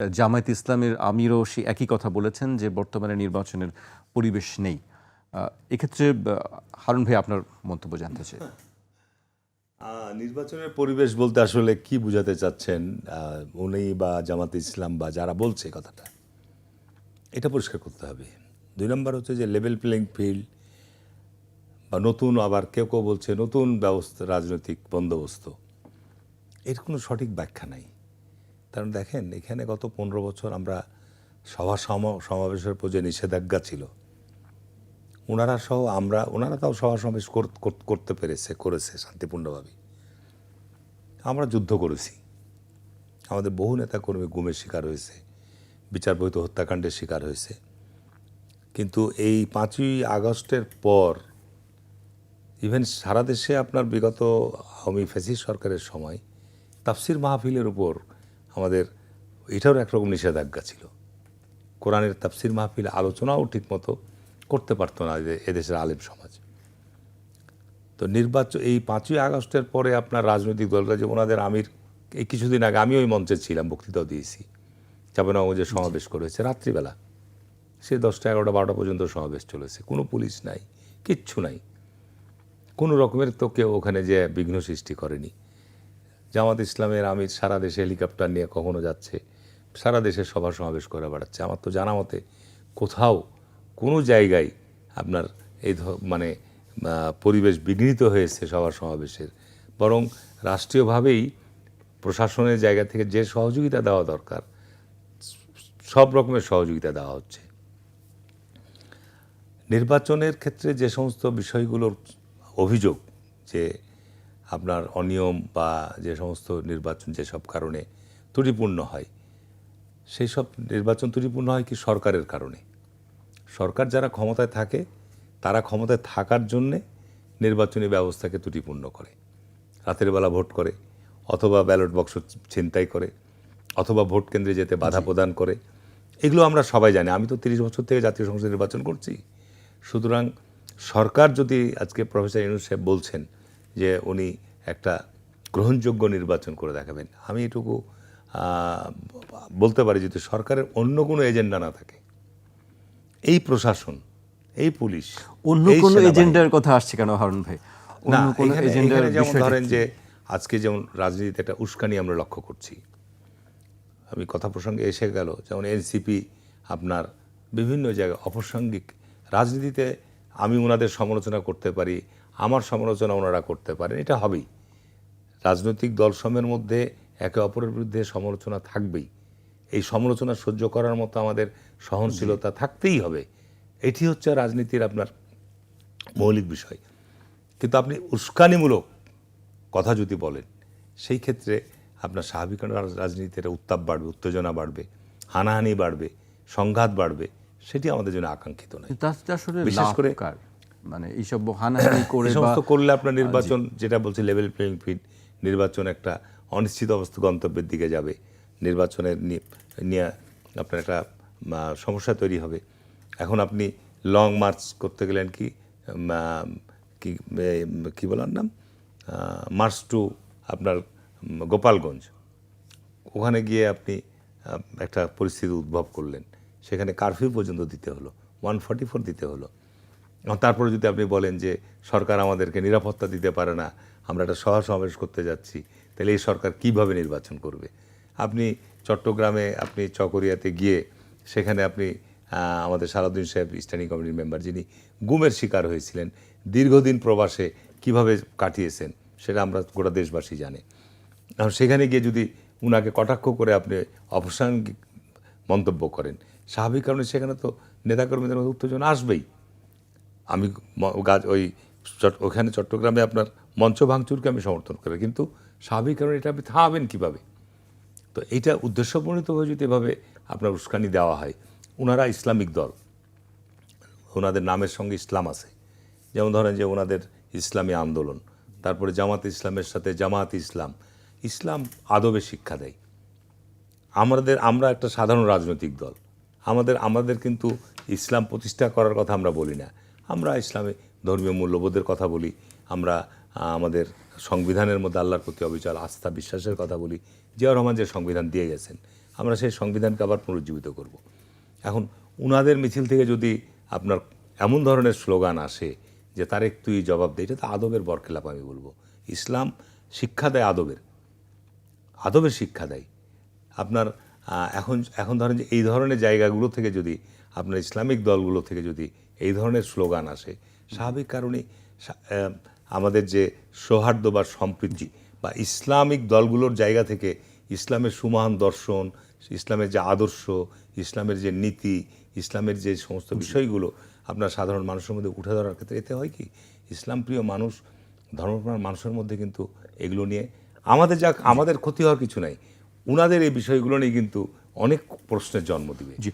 জামায়াত ইসলামের আমিরও সে একই কথা বলেছেন যে বর্তমানে নির্বাচনের পরিবেশ নেই। এক্ষেত্রে হারুন ভাই আপনার মন্তব্য জানতে চাই। নির্বাচনের পরিবেশ বলতে আসলে কি বোঝাতে চাচ্ছেন? উনি বা জামাত ইসলাম বা যারা বলছে কথাটা, এটা পরিষ্কার করতে হবে। দুই নম্বর হচ্ছে যে লেভেল প্লেইং ফিল্ড বা নতুন আবার কেউ কেউ বলছে নতুন ব্যবস্থা, রাজনৈতিক বন্দোবস্ত, এর কোনো সঠিক ব্যাখ্যা নাই। কারণ দেখেন, এখানে গত পনেরো বছর আমরা সভা সম- সমাবেশের যে নিষেধাজ্ঞা ছিল। ওনারা সহ আমরা ওনারা তাও সভা সমাবেশ কর- কর- করতে পেরেছে, করেছে শান্তিপূর্ণভাবে। আমরা যুদ্ধ করেছি। আমাদের বহু নেতাকর্মী গুমের শিকার হয়েছে বিচারবহিত হত্যাকাণ্ডের শিকার হয়েছে। কিন্তু এই পাঁচই আগস্টের পর ইভেন সারা দেশে আপনার বিগত আওয়ামী ফেসিস সরকারের সময়, তাফসির মাহফিলের উপর আমাদের এটাও একরকম নিষেধাজ্ঞা ছিল। কোরআনের তাফসির মাহফিল আলোচনাও ঠিকমতো করতে পারতো না এদে- এদেশের আলেম সমাজ। তো নির্বাচন এই পাঁচই আগস্টের পরে আপনার রাজনৈতিক দলরা যে ওনাদের আমির, এই কিছুদিন আগে আমি ওই মঞ্চে ছিলাম, বক্তৃতাও দিয়েছি। চাপানগঞ্জে সমাবেশ করেছে রাত্রিবেলা। সে দশটা এগারোটা বারোটা পর্যন্ত সমাবেশ চলেছে। কোনো পুলিশ নাই, কিচ্ছু নাই। কোনো রকমের তো কেউ ওখানে যে বিঘ্ন সৃষ্টি করেনি। জামাত ইসলামের আমির সারা দেশে হেলিকপ্টার নিয়ে কখনো যাচ্ছে, সারা দেশে সভা সমাবেশ করে বেড়াচ্ছে। আমার তো জানা মতে কোথাও কোনো জায়গায় আপনার এই মানে পরিবেশ বিঘ্নিত হয়েছে সভা সমাবেশের। বরং রাষ্ট্রীয়ভাবেই প্রশাসনের জায়গা থেকে যে সহযোগিতা দেওয়া দরকার, সব রকমের সহযোগিতা দেওয়া হচ্ছে। নির্বাচনের ক্ষেত্রে যে সমস্ত বিষয়গুলোর অভিযোগ যে আপনার অনিয়ম বা যে সমস্ত নির্বাচন যেসব কারণে ত্রুটিপূর্ণ হয় সেই সব নির্বাচন ত্রুটিপূর্ণ হয় কি সরকারের কারণে? সরকার যারা ক্ষমতায় থাকে তারা ক্ষমতায় থাকার জন্যে নির্বাচনী ব্যবস্থাকে ত্রুটিপূর্ণ করে। রাতের বেলা ভোট করে অথবা ব্যালট বক্স ছিনতাই করে অথবা ভোট কেন্দ্রে যেতে বাধা প্রদান করে। এগুলো আমরা সবাই জানি। আমি তো তিরিশ বছর থেকে জাতীয় সংসদ নির্বাচন করছি। সুতরাং সরকার যদি আজকে প্রফেসর ইউনুস সাহেব বলছেন যে উনি একটা গ্রহণযোগ্য নির্বাচন করে দেখাবেন। আমি এটুকু বলতে পারি যদি সরকারের অন্য কোনো এজেন্ডা না থাকে। এই প্রশাসন এই পুলিশ অন্য কোনো এজেন্ডার কথা আসছে কেন হারুন ভাই? না এজেন্ডার যেমন ধরেন যে আজকে যেমন রাজনীতিতে একটা উস্কানি আমরা লক্ষ্য করছি। আমি কথা প্রসঙ্গে এসে গেল যেমন এনসিপি আপনার বিভিন্ন জায়গায় অপ্রাসঙ্গিক রাজনীতিতে আমি ওনাদের সমালোচনা করতে পারি আমার সমালোচনা ওনারা করতে পারেন এটা হবেই। রাজনৈতিক দলসমূহের মধ্যে একে অপরের বিরুদ্ধে সমালোচনা থাকবেই। এই সমালোচনা সহ্য করার মতো আমাদের সহনশীলতা থাকতেই হবে। এটি হচ্ছে রাজনীতির আপনার মৌলিক বিষয়। কিন্তু আপনি উস্কানিমূলক কথা যদি বলেন সেই ক্ষেত্রে আপনার স্বাভাবিক রাজনীতির উত্তাপ বাড়বে উত্তেজনা বাড়বে হানাহানি বাড়বে সংঘাত বাড়বে সেটি আমাদের জন্য আকাঙ্ক্ষিত নয়। বিশেষ কার? মানে এইসব হানাহানি করে বা সমস্ত করলে আপনার নির্বাচন যেটা বলছি লেভেল প্লেইং ফিল্ড নির্বাচন একটা অনিশ্চিত অবস্থা গন্তব্যের দিকে যাবে। নির্বাচনের নিয়ে আপনার একটা সমস্যা তৈরি হবে। এখন আপনি লং মার্চ করতে গেলেন কি কি বলার নাম? মার্চ টু আপনার গোপালগঞ্জ। ওখানে গিয়ে আপনি একটা পরিস্থিতি উদ্ভব করলেন। সেখানে কারফিউ পর্যন্ত দিতে হলো। ওয়ান ফর্টি ফোর দিতে হলো। আর তারপরে যদি আপনি বলেন যে সরকার আমাদেরকে নিরাপত্তা দিতে পারে না, আমরা একটা সভা সমাবেশ করতে যাচ্ছি, তাহলে এই সরকার কীভাবে নির্বাচন করবে? আপনি চট্টগ্রামে, আপনি চকরিয়াতে গিয়ে সেখানে আপনি আমাদের সারাদিন সাহেব স্ট্যান্ডিং কমিটির মেম্বার যিনি, গুমের শিকার হয়েছিলেন। দীর্ঘদিন প্রবাসে কীভাবে কাটিয়েছেন, সেটা আমরা গোটা দেশবাসী জানে। এখন সেখানে গিয়ে যদি উনাকে কটাক্ষ করে আপনি অপ্রাসঙ্গিক মন্তব্য করেন, স্বাভাবিক কারণে সেখানে তো নেতাকর্মীদের মধ্যে উত্তেজনা আসবেই। আমি গাছ, ওই ওখানে চট্টগ্রামে আপনার মঞ্চ ভাঙচুরকে আমি সমর্থন করি। কিন্তু স্বাভাবিক কারণে এটা আপনি থামাবেন কীভাবে? তো এইটা উদ্দেশ্যপ্রণীতভাবে যদি এভাবে আপনার উস্কানি দেওয়া হয়, ওনারা ইসলামিক দল। ওনাদের নামের সঙ্গে ইসলাম আছে। যেমন ধরেন যে ওনাদের ইসলামী আন্দোলন, তারপরে জামাত ইসলামের সাথে জামাত ইসলাম। ইসলাম আদবে শিক্ষা দেয়। আমাদের, আমরা একটা সাধারণ রাজনৈতিক দল। আমাদের আমাদের কিন্তু ইসলাম প্রতিষ্ঠা করার কথা আমরা বলি না। আমরা ইসলামে ধর্মীয় মূল্যবোধের কথা বলি, আমরা আমাদের সংবিধানের মধ্যে আল্লাহর প্রতি অবিচল আস্থা, বিশ্বাসের কথা বলি জিয়া রহমান যে সংবিধান দিয়ে গেছেন, আমরা সেই সংবিধানকে আবার পুনরুজ্জীবিত করব। এখন উনাদের মিছিল থেকে যদি আপনার এমন ধরনের স্লোগান আসে যে তারেক তুই জবাব দে, এটা তো আদবের বরখেলাপ আমি বলব। ইসলাম শিক্ষা দেয় আদবের। আদবের শিক্ষা দেয়। আপনার এখন এখন ধরেন যে এই ধরনের জায়গাগুলো থেকে যদি আপনার ইসলামিক দলগুলো থেকে যদি এই ধরনের স্লোগান আসে স্বাভাবিক কারণে আমাদের যে সৌহার্দ্য বা সম্প্রীতি বা ইসলামিক দলগুলোর জায়গা থেকে ইসলামের সুমহান দর্শন ইসলামের যে আদর্শ ইসলামের যে নীতি ইসলামের যে সমস্ত বিষয়গুলো আপনার সাধারণ মানুষের মধ্যে উঠে ধরার ক্ষেত্রে এতে হয় কি? ইসলাম প্রিয় মানুষ ধর্মপ্রাণ মানুষের মধ্যে কিন্তু এগুলো নিয়ে আমাদের যা আমাদের ক্ষতি হওয়ার কিছু নাই। উনাদের এই বিষয়গুলো নিয়ে কিন্তু অনেক প্রশ্নের জন্ম দিবে। জি।